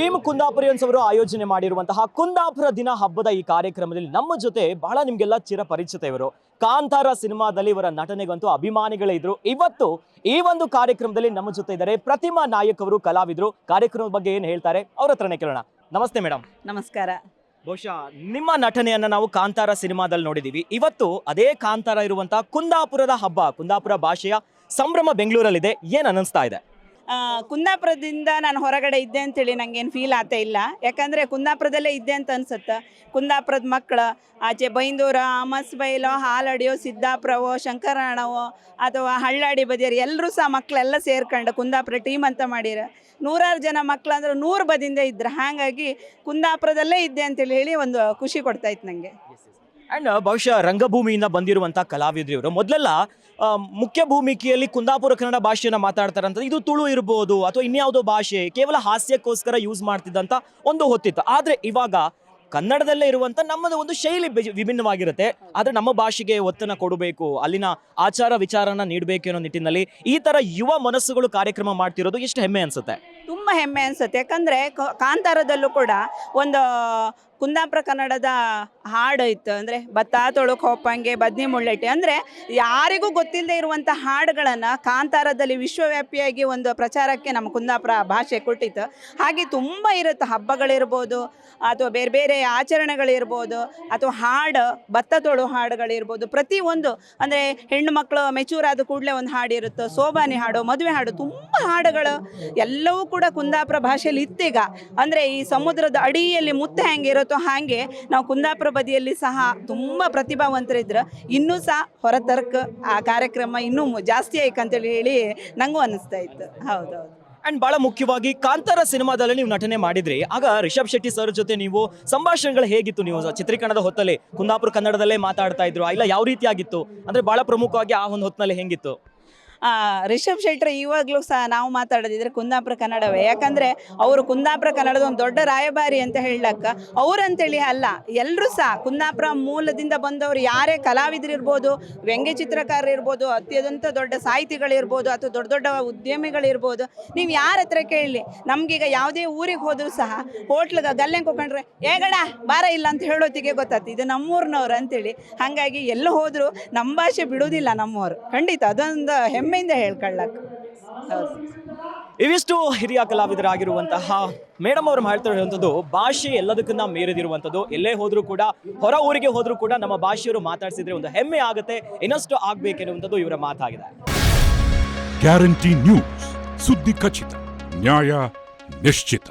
Team ಕುಂದಾಪುರಿಯನ್ಸ್ ಅವರು ಆಯೋಜನೆ ಮಾಡಿರುವಂತಹ ಕುಂದಾಪುರ ದಿನ ಹಬ್ಬದ ಈ ಕಾರ್ಯಕ್ರಮದಲ್ಲಿ ನಮ್ಮ ಜೊತೆ ಬಹಳ ನಿಮ್ಗೆಲ್ಲ ಚಿರಪರಿಚಿತ ಇವರು. ಕಾಂತಾರ ಸಿನಿಮಾದಲ್ಲಿ ಇವರ ನಟನೆಗಂತೂ ಅಭಿಮಾನಿಗಳೇ ಇದ್ರು. ಇವತ್ತು ಈ ಒಂದು ಕಾರ್ಯಕ್ರಮದಲ್ಲಿ ನಮ್ಮ ಜೊತೆ ಇದ್ದಾರೆ ಪ್ರತಿಮಾ ನಾಯಕ್ ಅವರು ಕಲಾವಿದರು. ಕಾರ್ಯಕ್ರಮದ ಬಗ್ಗೆ ಏನು ಹೇಳ್ತಾರೆ ಅವ್ರ ಹತ್ರನೇ ಕೇಳೋಣ. ನಮಸ್ತೆ ಮೇಡಮ್ ನಮಸ್ಕಾರ. ಬಹುಶಃ ನಿಮ್ಮ ನಟನೆಯನ್ನ ನಾವು ಕಾಂತಾರ ಸಿನಿಮಾದಲ್ಲಿ ನೋಡಿದೀವಿ. ಇವತ್ತು ಅದೇ ಕಾಂತಾರ ಇರುವಂತಹ ಕುಂದಾಪುರದ ಹಬ್ಬ ಕುಂದಾಪುರ ಭಾಷೆಯ ಸಂಭ್ರಮ ಬೆಂಗಳೂರಲ್ಲಿದೆ. ಏನ್ ಅನ್ನಿಸ್ತಾ ಇದೆ? ಕುಂದಾಪುರದಿಂದ ನಾನು ಹೊರಗಡೆ ಇದ್ದೆ ಅಂತೇಳಿ ನನಗೇನು ಫೀಲ್ ಆಗ್ತಾ ಇಲ್ಲ. ಯಾಕಂದರೆ ಕುಂದಾಪುರದಲ್ಲೇ ಇದ್ದೆ ಅಂತ ಅನ್ಸುತ್ತೆ. ಕುಂದಾಪುರದ ಮಕ್ಕಳು, ಆಚೆ ಬೈಂದೂರ, ಅಮಸ್ಬೈಲೋ, ಹಾಲಡಿಯೋ, ಸಿದ್ದಾಪುರವೋ ಶಂಕರಾಣವೋ ಅಥವಾ ಹಳ್ಳಾಡಿ ಬದಿಯರು ಎಲ್ಲರೂ ಸಹ ಮಕ್ಕಳೆಲ್ಲ ಸೇರ್ಕೊಂಡು ಕುಂದಾಪುರ ಟೀಮ್ ಅಂತ ಮಾಡಿರ. ನೂರಾರು ಜನ ಮಕ್ಕಳು ಅಂದ್ರೆ ನೂರು ಬದಿಂದ ಇದ್ರು. ಹಾಗಾಗಿ ಕುಂದಾಪುರದಲ್ಲೇ ಇದ್ದೆ ಅಂತೇಳಿ ಹೇಳಿ ಒಂದು ಖುಷಿ ಕೊಡ್ತಾಯಿತ್ತು ನನಗೆ ಅಂಡ್ ಬಹುಶಃ ರಂಗಭೂಮಿಯಿಂದ ಬಂದಿರುವಂಥ ಕಲಾವಿದರು ಇವರು ಮೊದಲೆಲ್ಲ ಮುಖ್ಯ ಭೂಮಿಕೆಯಲ್ಲಿ ಕುಂದಾಪುರ ಕನ್ನಡ ಭಾಷೆಯನ್ನ ಮಾತಾಡ್ತಾರಂತ ಇದು ತುಳು ಇರ್ಬೋದು ಅಥವಾ ಇನ್ಯಾವುದೋ ಭಾಷೆ, ಕೇವಲ ಹಾಸ್ಯಕ್ಕೋಸ್ಕರ ಯೂಸ್ ಮಾಡ್ತಿದ್ದಂಥ ಒಂದು ಹೊತ್ತಿತ್ತು. ಆದರೆ ಇವಾಗ ಕನ್ನಡದಲ್ಲೇ ಇರುವಂತ ನಮ್ಮದು ಒಂದು ಶೈಲಿ ವಿಭಿನ್ನವಾಗಿರುತ್ತೆ. ಆದರೆ ನಮ್ಮ ಭಾಷೆಗೆ ಒತ್ತನ್ನ ಕೊಡಬೇಕು, ಅಲ್ಲಿನ ಆಚಾರ ವಿಚಾರನ ನೀಡಬೇಕು ಅನ್ನೋ ನಿಟ್ಟಿನಲ್ಲಿ ಈ ತರ ಯುವ ಮನಸ್ಸುಗಳು ಕಾರ್ಯಕ್ರಮ ಮಾಡ್ತಿರೋದು ಎಷ್ಟು ಹೆಮ್ಮೆ ಅನ್ಸುತ್ತೆ. ತುಂಬ ಹೆಮ್ಮೆ ಅನ್ಸುತ್ತೆ. ಯಾಕಂದರೆ ಕಾಂತಾರದಲ್ಲೂ ಕೂಡ ಒಂದು ಕುಂದಾಪುರ ಕನ್ನಡದ ಹಾಡು ಇತ್ತು, ಅಂದರೆ ಭತ್ತ ತೊಳುಕ್ ಹೋಪಂಗೆ ಬದ್ನಿ ಮುಳ್ಳೆಟ್ಟಿ. ಅಂದರೆ ಯಾರಿಗೂ ಗೊತ್ತಿಲ್ಲದೆ ಇರುವಂಥ ಹಾಡುಗಳನ್ನು ಕಾಂತಾರದಲ್ಲಿ ವಿಶ್ವವ್ಯಾಪಿಯಾಗಿ ಒಂದು ಪ್ರಚಾರಕ್ಕೆ ನಮ್ಮ ಕುಂದಾಪುರ ಭಾಷೆ ಕೊಟ್ಟಿತ್ತು. ಹಾಗೆ ತುಂಬ ಇರುತ್ತೆ, ಹಬ್ಬಗಳಿರ್ಬೋದು, ಅಥವಾ ಬೇರೆ ಬೇರೆ ಆಚರಣೆಗಳಿರ್ಬೋದು, ಅಥವಾ ಹಾಡು ಭತ್ತ ತೊಳು ಹಾಡುಗಳಿರ್ಬೋದು. ಪ್ರತಿಯೊಂದು ಅಂದರೆ ಹೆಣ್ಣು ಮಕ್ಕಳು ಮೆಚೂರ್ ಆದ ಕೂಡಲೇ ಒಂದು ಹಾಡು ಇರುತ್ತೆ, ಸೋಬಾನೆ ಹಾಡು, ಮದುವೆ ಹಾಡು, ತುಂಬ ಹಾಡುಗಳು ಎಲ್ಲವೂ ಕೂಡ ಕುಂದಾಪುರ ಭಾಷೆಯಲ್ಲಿ ಇತ್ತೀಗ. ಅಂದರೆ ಈ ಸಮುದ್ರದ ಅಡಿಯಲ್ಲಿ ಮುತ್ತೆ ಹೆಂಗೆ ಇರುತ್ತೋ ಹಾಗೆ ನಾವು ಕುಂದಾಪುರ ಬದಿಯಲ್ಲಿ ಸಹ ತುಂಬ ಪ್ರತಿಭಾವಂತರಿದ್ರು ಇನ್ನೂ ಸಹ ಹೊರತರಕ ಆ ಕಾರ್ಯಕ್ರಮ ಇನ್ನೂ ಜಾಸ್ತಿ ಜಾಸ್ತಿ ಆಯ್ಕಂತೇಳಿ ಹೇಳಿ ನನಗೂ ಅನಿಸ್ತಾ ಇತ್ತು. ಹೌದೌದು ಅಂಡ್ ಬಹಳ ಮುಖ್ಯವಾಗಿ ಕಾಂತಾರ ಸಿನಿಮಾದಲ್ಲಿ ನೀವು ನಟನೆ ಮಾಡಿದ್ರಿ. ಆಗ ರಿಷಬ್ ಶೆಟ್ಟಿ ಸರ್ ಜೊತೆ ನೀವು ಸಂಭಾಷಣೆಗಳು ಹೇಗಿತ್ತು? ನೀವು ಚಿತ್ರೀಕರಣದ ಹೊತ್ತಲ್ಲಿ ಕುಂದಾಪುರ ಕನ್ನಡದಲ್ಲೇ ಮಾತಾಡ್ತಾ ಇದ್ರು. ಇಲ್ಲ, ಯಾವ ರೀತಿಯಾಗಿತ್ತು? ಅಂದ್ರೆ ಬಹಳ ಪ್ರಮುಖವಾಗಿ ಆ ಒಂದು ಹೊತ್ತಿನಲ್ಲಿ ಹೆಂಗಿತ್ತು? ರಿಷಬ್ ಶೆಟ್ಟಿ ಇವಾಗಲೂ ಸಹ ನಾವು ಮಾತಾಡೋದಿದ್ರೆ ಕುಂದಾಪುರ ಕನ್ನಡವೇ. ಯಾಕಂದರೆ ಅವರು ಕುಂದಾಪುರ ಕನ್ನಡದ ಒಂದು ದೊಡ್ಡ ರಾಯಭಾರಿ ಅಂತ ಹೇಳಕ್ಕ ಅವ್ರಂತೇಳಿ ಅಲ್ಲ ಎಲ್ಲರೂ ಸಹ ಕುಂದಾಪುರ ಮೂಲದಿಂದ ಬಂದವರು ಯಾರೇ ಕಲಾವಿದರಿರ್ಬೋದು ವ್ಯಂಗ್ಯ ಚಿತ್ರಕಾರರಿರ್ಬೋದು ಅತ್ಯಂತ ದೊಡ್ಡ ಸಾಹಿತಿಗಳಿರ್ಬೋದು ಅಥವಾ ದೊಡ್ಡ ದೊಡ್ಡ ಉದ್ಯಮಿಗಳಿರ್ಬೋದು ನೀವು ಯಾರ ಹತ್ರ ಕೇಳಲಿ, ನಮಗೀಗ ಯಾವುದೇ ಊರಿಗೆ ಹೋದರೂ ಸಹ ಹೋಟ್ಲಿಗೆ ಗಲ್ಲೆ ಕೊಕೊಂಡ್ರೆ ಏಗಡ ಬಾರ ಇಲ್ಲ ಅಂತ ಹೇಳೋತ್ತಿಗೆ ಗೊತ್ತಾಗ್ತದೆ. ಇದು ನಮ್ಮೂರ್ನವ್ರು ಅಂತೇಳಿ. ಹಾಗಾಗಿ ಎಲ್ಲ ಹೋದರೂ ನಮ್ಮ ಭಾಷೆ ಬಿಡುವುದಿಲ್ಲ ನಮ್ಮವರು. ಖಂಡಿತ ಅದೊಂದು ಹೆಮ್ಮೆಯಿಂದ ಹೇಳ್ಕೊಳ್ಳಕ್ಕೆ ಹೌದು. ಇವಿಷ್ಟು ಹಿರಿಯ ಕಲಾವಿದರಾಗಿರುವಂತಹ ಮೇಡಮ್ ಅವರು ಮಾಡ್ತಾ ಇರುವಂಥದ್ದು ಭಾಷೆ ಎಲ್ಲದಕ್ಕನ್ನ ಮೀರಿದಿರುವಂಥದ್ದು. ಎಲ್ಲೇ ಹೋದರೂ ಕೂಡ ಹೊರ ಊರಿಗೆ ಹೋದರೂ ಕೂಡ ನಮ್ಮ ಭಾಷೆಯವರು ಮಾತಾಡಿಸಿದ್ರೆ ಒಂದು ಹೆಮ್ಮೆ ಆಗುತ್ತೆ ಇನ್ನಷ್ಟು ಆಗಬೇಕೆನ್ನುವಂಥದ್ದು ಇವರ ಮಾತಾಗಿದೆ. ಗ್ಯಾರಂಟಿ ನ್ಯೂಸ್ ಸುದ್ದಿ ಖಚಿತ ನ್ಯಾಯ ನಿಶ್ಚಿತ